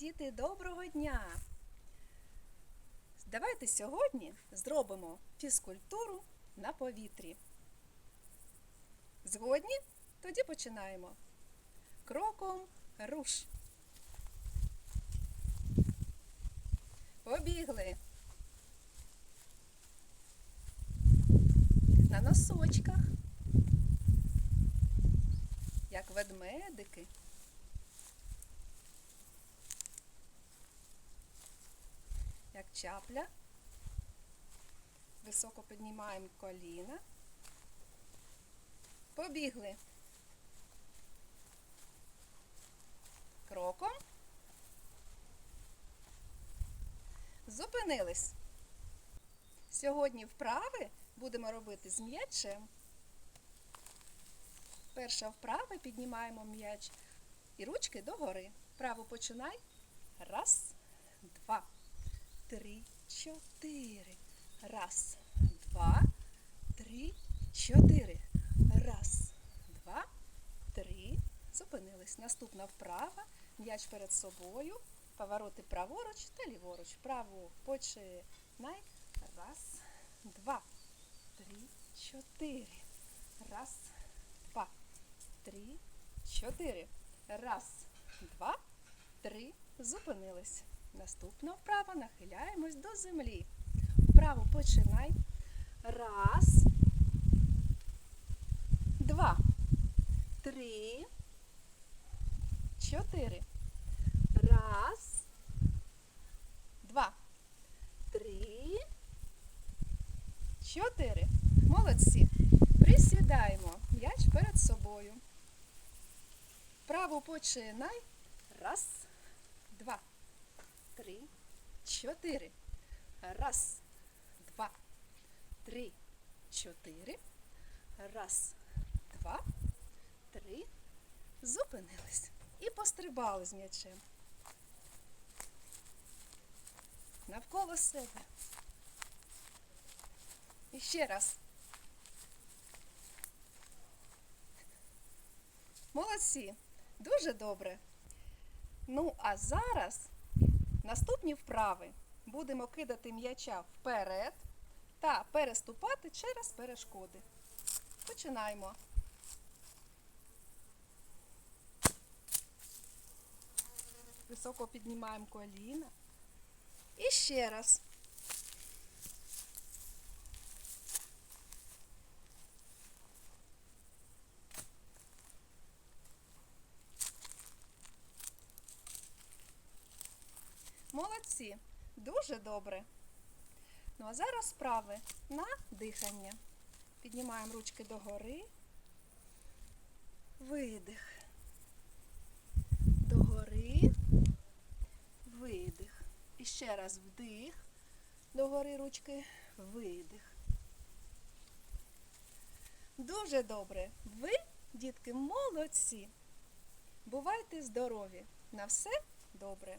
Діти, доброго дня! Давайте сьогодні зробимо фізкультуру на повітрі. Згодні? Тоді починаємо. Кроком руш. Побігли. На носочках. Як ведмедики. Чапля. Високо піднімаємо коліна. Побігли. Кроком. Зупинились. Сьогодні вправи будемо робити з м'ячем. Перша вправа піднімаємо м'яч і ручки догори. Право починай. Раз, два, три, чотири. Раз, два, три, чотири. Раз, два, три. Зупинились. Наступна вправа. М'яч перед собою. Повороти праворуч та ліворуч. Право починай. Раз, два, три, чотири. Раз, два, три, чотири. Раз, два, три. Зупинились. Наступна вправа. Нахиляємось до землі. Вправо починай. Раз, два, три, чотири. Раз, два, три, чотири. Молодці. Присідаємо. М'яч перед собою. Право починай. Раз, два, три, чотири. Раз, два, три, чотири. Раз, два, три. Зупинились. І пострибали з м'ячем. Навколо себе. І ще раз. Молодці. Дуже добре. Ну, а зараз наступні вправи. Будемо кидати м'яча вперед та переступати через перешкоди. Починаємо. Високо піднімаємо коліна. І ще раз. Молодці, дуже добре. Ну а зараз справи на дихання. Піднімаємо ручки догори. Видих. Догори. Видих. І ще раз вдих. Догори ручки. Видих. Дуже добре. Ви, дітки, молодці. Бувайте здорові. На все добре.